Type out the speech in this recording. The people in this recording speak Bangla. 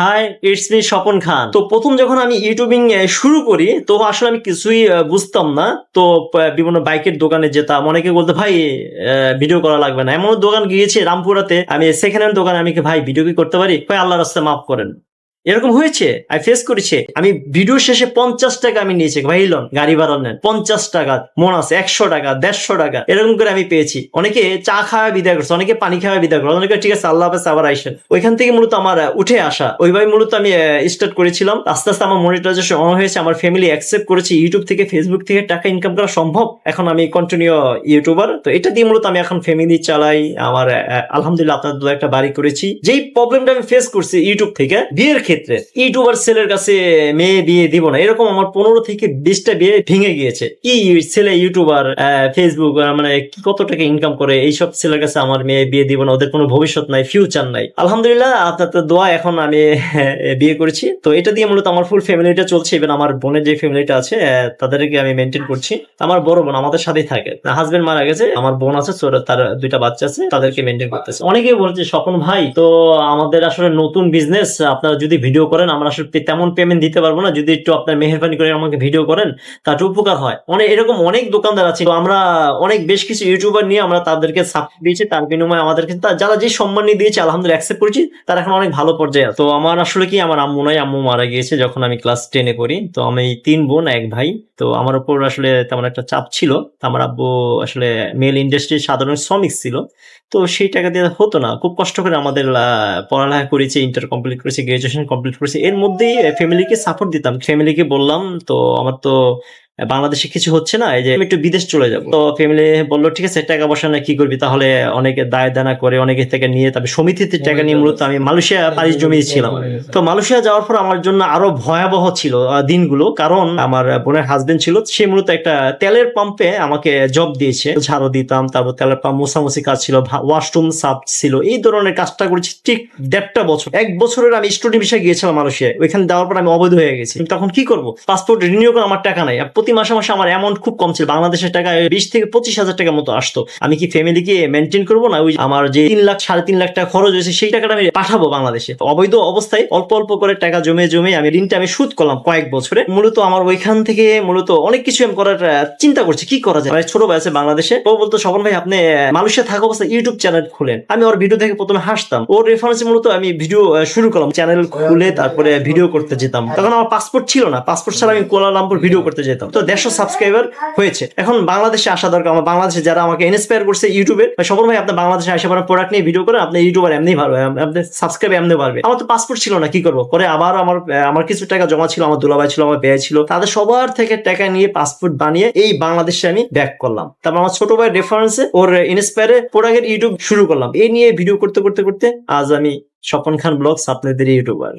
Hi it's me Swapan Khan তো প্রথম যখন আমি ইউটিউবিং শুরু করি, তো আসলে আমি কিছুই বুঝতাম না। তো বিভিন্ন বাইকের দোকানে যেতাম। অনেকে বলতে, ভাই ভিডিও করা লাগবে না। এমন দোকান গিয়েছি রামপুরাতে। আমি সেখানে দোকানে, আমি ভাই ভিডিও কি করতে পারি? ভাই আল্লাহ রাস্তায় মাফ করেন। এরকম হয়েছে আমি ফেস করেছে। আমি ভিডিও শেষে পঞ্চাশ টাকা আমি নিয়েছি। ভাই লন, গাড়ি ভাড়া নেন। পঞ্চাশ টাকা, মন আছে, একশো টাকা, দেড়শো টাকা, এরকম করে আমি পেয়েছি। অনেকে চা খাওয়া বিদায় করছে, অনেকে পানি খাওয়া বিদায় করছে। অনেকে ঠিক আছে, আল্লাহ হাফেজ, আবার আইসেন। ওইখান থেকে মূলত আমার উঠে আসা। ওইভাবে মূলত আমি স্টার্ট করেছিলাম। আস্তে আস্তে আমার মনিটাইজেশন অন হয়েছে, আমার ফ্যামিলি অ্যাকসেপ্ট করেছে। ইউটিউব থেকে ফেসবুক থেকে টাকা ইনকাম করা সম্ভব। এখন আমি কন্টিনিউ ইউটিউবার তো এটা দিয়ে মূলত আমি এখন ফ্যামিলি চালাই। আমার আলহামদুলিল্লাহ আপনার দু একটা বাড়ি করেছি। যেই প্রবলেমটা আমি ফেস করছি ইউটিউব থেকে, বিয়ের ক্ষেত্রে ইউটিউবার ছেলের কাছে মেয়ে বিয়ে দিব না। এরকম আমার পনেরো থেকে বিশটা বিয়ে ভেঙে গিয়েছে। কি ছেলে ইউটিউবার ফেসবুক মানে কত টাকা ইনকাম করে, এইসব ছেলের কাছে আমার মেয়ে বিয়ে দিব না, ওদের কোনো ভবিষ্যৎ নাই ফিউচার নাই। আলহামদুলিল্লাহ আপনার তো দোয়া এখন আমি বিয়ে করেছি। তো এটা দিয়ে মূলত আমার ফুল ফ্যামিলিটা চলছে। ইভেন আমার বোনের যে ফ্যামিলিটা আছে তাদেরকে আমি মেনটেন করছি। আমার বড় বোন আমাদের সাথেই থাকে। হাজবেন্ড মারা গেছে, আমার বোন আছে তার দুইটা বাচ্চা আছে, তাদেরকে মেনটেন করতেছে। অনেকেই বলছে, স্বপন ভাই, তো আমাদের আসলে নতুন বিজনেস আপনারা যদি ভিডিও করেন, আমরা আসলে তেমন পেমেন্ট দিতে পারব না। যদি একটু আপনার মেহরবানি করে আমাকে ভিডিও করেন তাতে উপকার হয়। অনেক এরকম অনেক দোকানদার আছে। তো আমরা অনেক বেশ কিছু ইউটিউবার নিয়ে আমরা তাদেরকে সাপোর্ট দিয়েছি। তার বিনিময়ে আমাদেরকে যারা যে সম্মান নিয়ে দিয়েছে, আলহামদুলিল্লাহ অ্যাকসেপ্ট করেছি, তারা এখন অনেক ভালো পর্যায়ে তো আমার আসলে কি, আমার আম্মু নয় আম্মু মারা গিয়েছে যখন আমি ক্লাস টেনে করি তো আমি তিন বোন, এক ভাই। তো আমার উপর আসলে তেমন একটা চাপ ছিল। আমার আব্বু আসলে মেল ইন্ডাস্ট্রির সাধারণ শ্রমিক ছিল। তো সেই টাকা দিয়ে হতো না। খুব কষ্ট করে আমাদের পড়ালেখা করেছি ইন্টার কমপ্লিট করেছি গ্রাজুয়েশন কমপ্লিট করেছি। এর মধ্যেই ফ্যামিলিকে সাপোর্ট দিতাম। ফ্যামিলিকে বললাম তো আমার তো বাংলাদেশে কিছু হচ্ছে না, এই যে একটু বিদেশ চলে যাব। তো ফ্যামিলি বলল, ঠিক আছে, টাকা পয়সা না কি করবি? তাহলে অনেকে দায় দানা করে, অনেকে থেকে নিয়ে তবে সমিতিতে টাকা নিয়ে মূলত আমি মালয়েশিয়া, পারিস জমিয়েছিলাম তো মালয়েশিয়া যাওয়ার পর আমার জন্য আরও ভয়াবহ ছিল দিনগুলো। কারণ আমার বোনের হাজবেন্ড ছিল, সে মূলত একটা তেলের পাম্পে আমাকে জব দিয়েছে। ঝাড়ু দিতাম, তারপর তেলের পাম্প মোছামুছি কাজ ছিল ওয়াশরুম সাফ ছিল। এই ধরনের কাজটা করেছি ঠিক দেড়টা বছর। এক বছরের আমি স্টুডেন্ট বিষয়ে গিয়েছিলাম মালয়েশিয়া ওইখানে দেওয়ার পর আমি অবৈধ হয়ে গেছি। তখন কি করব? পাসপোর্ট রিনিউ করে আমার টাকা নাই। আর প্রতি মাসে মাসে আমার অ্যামাউন্ট খুব কম ছিল। বাংলাদেশের টাকা বিশ থেকে পঁচিশ হাজার টাকার মতো আসতো। আমি কি ফ্যামিলিকে মেনটেন করব না? ওই আমার যে তিন লাখ, সাড়ে তিন লাখ টাকা খরচ হয়েছে, সেই টাকাটা আমি পাঠাবো বাংলাদেশে। অবৈধ অবস্থায় অল্প অল্প করে টাকা জমে জমে আমি ঋণটা আমি সুদ করলাম কয়েক বছরে। মূলত আমার ওইখান থেকে মূলত অনেক কিছু আমি করার চিন্তা করছি, কি করা যায়? ছোট আছে বাংলাদেশে। ও বলতো, স্বপন ভাই, আপনি মালয়েশিয়া থাকা অবস্থায় ইউটিউব চ্যানেল খুলেন। আমি ওর ভিডিও দেখে প্রথমে হাসতাম। ওর রেফারেন্সে মূলত আমি ভিডিও শুরু করলাম। চ্যানেল খুলে তারপরে ভিডিও করতে যেতাম। তখন আমার পাসপোর্ট ছিল না। পাসপোর্ট ছাড়া আমি কোলালামপুর ভিডিও করতে যেতাম। তো দেড়শো সাবস্ক্রাইবার হয়েছে। এখন বাংলাদেশে আসা দরকার। আমার বাংলাদেশে যারা আমাকে ইন্সপায়ার করছে ইউটিউবে সফল ভাই আপনি বাংলাদেশে আসে পরে প্রোডাক্ট নিয়ে ভিডিও করে আপনি ইউটিউবার এমনি পারবে আপনি সাবস্ক্রাইব এমনি পারবে আমার তো পাসপোর্ট ছিল না, কি করব? পরে আবার আমার আমার কিছু টাকা জমা ছিল, আমার দুলাভাই ছিল, আমার ব্যয় ছিল। তাদের সবার থেকে টাকা নিয়ে পাসপোর্ট বানিয়ে এই বাংলাদেশে আমি ব্যাক করলাম। তারপর আমার ছোট ভাই রেফারেন্সে ওর ইন্সপায়ারে প্রোডাক্টের ইউটিউব শুরু করলাম। এই নিয়ে ভিডিও করতে করতে করতে আজ আমি স্বপন খান ব্লগস আপনাদের ইউটিউবার